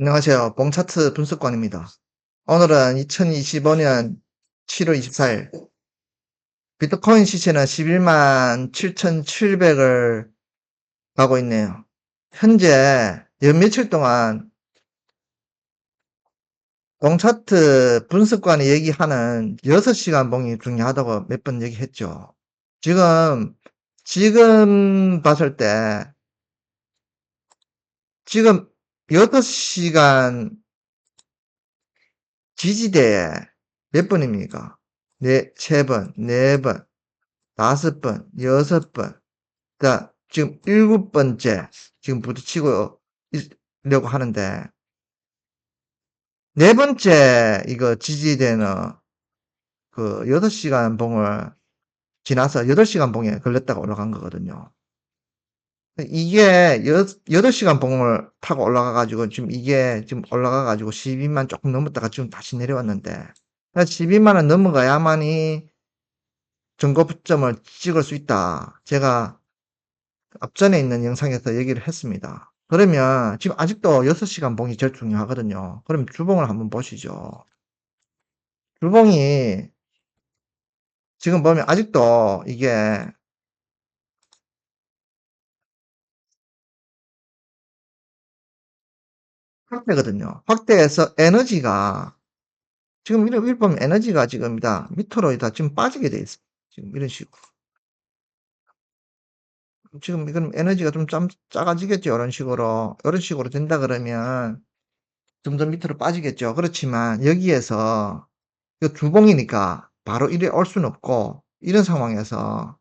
안녕하세요. 봉차트 분석관입니다. 오늘은 2025년 7월 24일 비트코인 시세는 11만 7,700을 가고 있네요. 현재 연 며칠 동안 봉차트 분석관이 얘기하는 6시간 봉이 중요하다고 몇 번 얘기했죠. 지금 지금 봤을 때 지금 6시간 지지대에 몇 번입니까? 네, 세 번, 네 번, 다섯 번, 여섯 번. 자, 지금 일곱 번째 지금 부딪히고 있려고 하는데 네 번째 이거 지지대는 그 8시간 봉을 지나서 8시간 봉에 걸렸다가 올라간 거거든요. 이게 8시간 봉을 타고 올라가가지고 지금 이게 지금 올라가가지고 12만 조금 넘었다가 지금 다시 내려왔는데 12만원 넘어가야만이 전고점을 찍을 수 있다. 제가 앞전에 있는 영상에서 얘기를 했습니다. 그러면 지금 아직도 6시간 봉이 제일 중요하거든요. 그럼 주봉을 한번 보시죠. 주봉이 지금 보면 아직도 이게 확대거든요. 확대해서 에너지가 지금 이렇게 보면 에너지가 지금 다 밑으로 다 지금 빠지게 돼 있어요. 지금 이런 식으로. 지금 이건 에너지가 좀 짬, 작아지겠죠. 이런 식으로. 이런 식으로 된다 그러면 좀더 밑으로 빠지겠죠. 그렇지만 여기에서 이 주봉이니까 바로 이래 올 수는 없고 이런 상황에서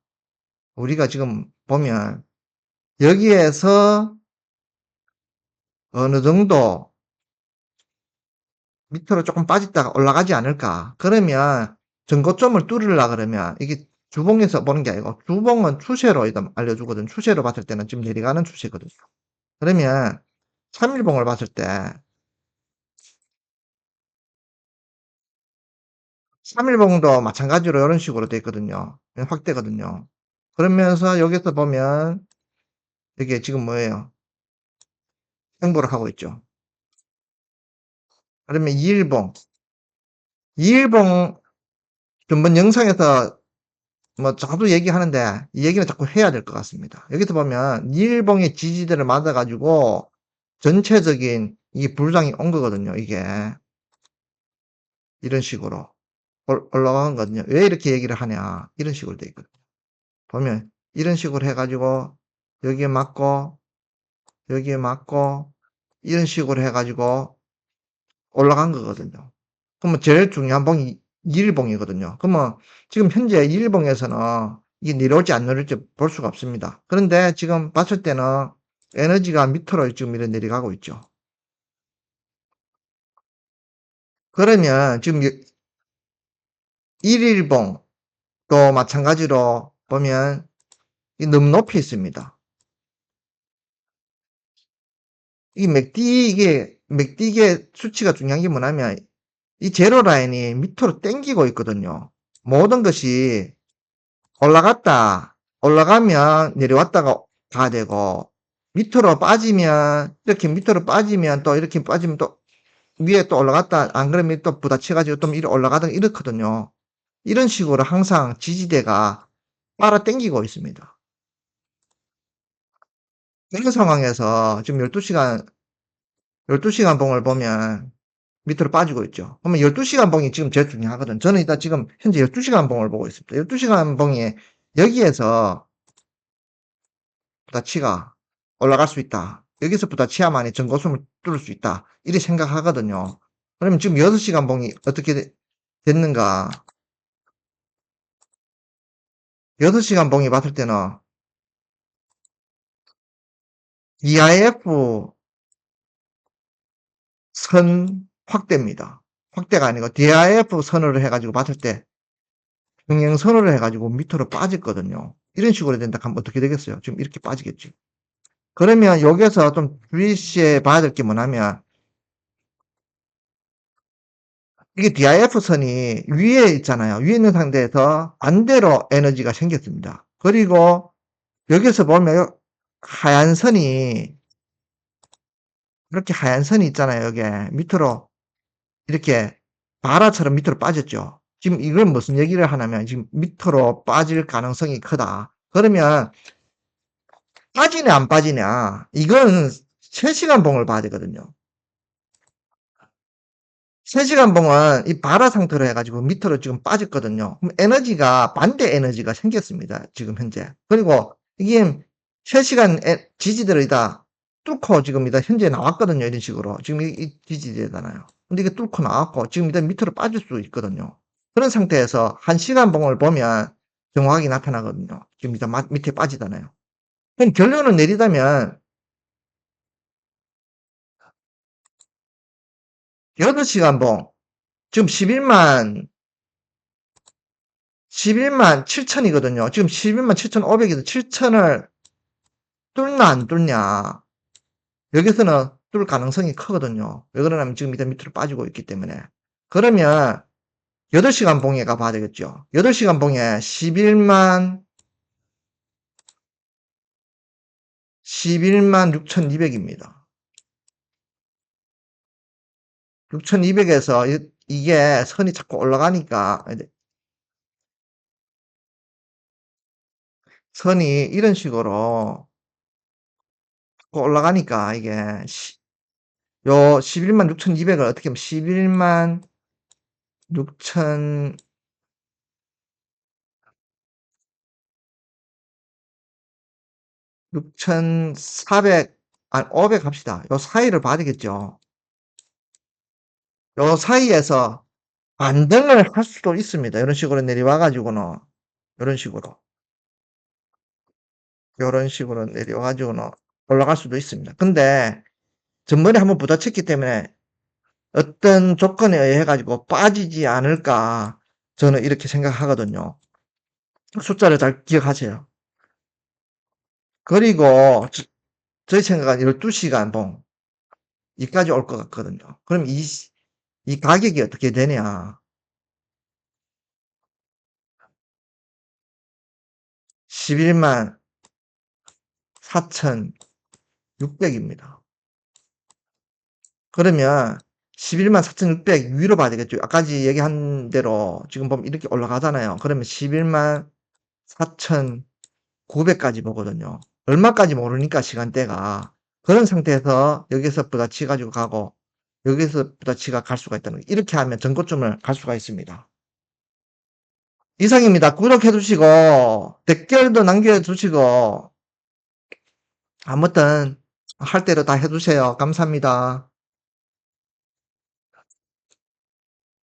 우리가 지금 보면 여기에서 어느 정도 밑으로 조금 빠졌다가 올라가지 않을까. 그러면 전고점을 뚫으려 그러면 이게 주봉에서 보는 게 아니고 주봉은 추세로 알려주거든. 추세로 봤을 때는 지금 내려가는 추세거든요. 그러면 3일봉을 봤을 때 3일봉도 마찬가지로 이런 식으로 돼 있거든요. 확대거든요. 그러면서 여기서 보면 이게 지금 뭐예요? 행보를 하고 있죠. 그러면 2일봉 2일봉 전번 영상에서 뭐 자주 얘기하는데 이 얘기는 자꾸 해야 될 것 같습니다. 여기서 보면 2일봉의 지지대를 맞아 가지고 전체적인 이 불상이 온 거거든요. 이게 이런 식으로 올라간 거거든요. 왜 이렇게 얘기를 하냐 이런 식으로 돼 있거든요. 보면 이런 식으로 해가지고 여기에 맞고 여기에 맞고 이런 식으로 해가지고 올라간 거거든요. 그러면 제일 중요한 봉이 2일봉이거든요. 그러면 지금 현재 2일봉에서는 이게 내려올지 안 내려올지 볼 수가 없습니다. 그런데 지금 봤을 때는 에너지가 밑으로 지금 이렇게 내려가고 있죠. 그러면 지금 1일봉 또 마찬가지로 보면 너무 높이 있습니다. 이 맥디 이게 맥디게 수치가 중요한 게 뭐냐면 이 제로 라인이 밑으로 땡기고 있거든요. 모든 것이 올라갔다 올라가면 내려왔다가 가야 되고 밑으로 빠지면 이렇게 밑으로 빠지면 또 이렇게 빠지면 또 위에 또 올라갔다 안 그러면 또 부딪혀가지고 또 이렇게 올라가든 이렇거든요. 이런 식으로 항상 지지대가 빨아 당기고 있습니다. 이런 상황에서 지금 12시간 12시간 봉을 보면 밑으로 빠지고 있죠. 그러면 12시간 봉이 지금 제일 중요하거든. 저는 일단 지금 현재 12시간 봉을 보고 있습니다. 12시간 봉이 여기에서 부다치가 올라갈 수 있다. 여기서 부다치야만이 전고점을 뚫을 수 있다. 이렇게 생각하거든요. 그러면 지금 6시간 봉이 어떻게 됐는가? 6시간 봉이 봤을 때는 EIF 선 확대입니다. 확대가 아니고 DIF 선을 해가지고 봤을 때 평행선으로 해가지고 밑으로 빠졌거든요. 이런 식으로 된다 하면 어떻게 되겠어요? 지금 이렇게 빠지겠지. 그러면 여기서 좀 주의시해 봐야 될 게 뭐냐면 이게 DIF 선이 위에 있잖아요. 위에 있는 상태에서 반대로 에너지가 생겼습니다. 그리고 여기서 보면 하얀 선이 이렇게 하얀 선이 있잖아요, 여기에. 밑으로 이렇게 바라처럼 밑으로 빠졌죠. 지금 이건 무슨 얘기를 하냐면 지금 밑으로 빠질 가능성이 크다. 그러면 빠지냐 안 빠지냐 이건 3시간 봉을 봐야 되거든요. 3시간 봉은 이 바라 상태로 해 가지고 밑으로 지금 빠졌거든요. 그럼 에너지가 반대 에너지가 생겼습니다, 지금 현재. 그리고 이게 3시간 에 지지대를 다 뚫고 지금 이다 현재 나왔거든요, 이런 식으로. 지금 이 이 지지대잖아요. 근데 이게 뚫고 나왔고 지금 일단 밑으로 빠질 수 있거든요. 그런 상태에서 1시간 봉을 보면 정확하게 나타나거든요. 지금 마 밑에 빠지잖아요. 그럼 결론을 내리자면 8시간 봉 지금 11만 11만 7천 이거든요. 지금 11만 7,500에서 7천을 뚫나 안 뚫냐. 여기서는 뚫을 가능성이 크거든요. 왜 그러냐면 지금 일단 밑으로 빠지고 있기 때문에. 그러면 8시간 봉에 가 봐야 되겠죠. 8시간 봉에 11만 11만 6,200입니다. 6,200에서 이 이게 선이 자꾸 올라가니까 선이 이런 식으로 자꾸 올라가니까 이게 시 요 11만 6,200을 어떻게 하면 11만 6천 6,400 아니 500 합시다. 요 사이를 봐야 되겠죠. 요 사이에서 반등을 할 수도 있습니다. 이런 식으로 내려와 가지고는 요런 식으로. 요런 식으로 내려와 가지고는 올라갈 수도 있습니다. 근데 전번에 한번 부딪혔기 때문에 어떤 조건에 의해 가지고 빠지지 않을까 저는 이렇게 생각하거든요. 숫자를 잘 기억하세요. 그리고 저 저희 생각은 12시간 봉 여기까지 올 것 같거든요. 그럼 이시이 가격이 어떻게 되냐. 11만 4,600 입니다. 그러면 11만 4,600 위로 봐야 되겠죠. 아까지 얘기한 대로 지금 보면 이렇게 올라가잖아요. 그러면 11만 4,900 까지 보거든요. 얼마까지 모르니까 시간대가. 그런 상태에서 여기서 부딪혀 가지고 가고 여기서 부딪히가 갈 수가 있다는 거예요. 이렇게 하면 전고점을 갈 수가 있습니다. 이상입니다. 구독해 주시고 댓글도 남겨 주시고 아무튼 할 대로 다 해 주세요. 감사합니다.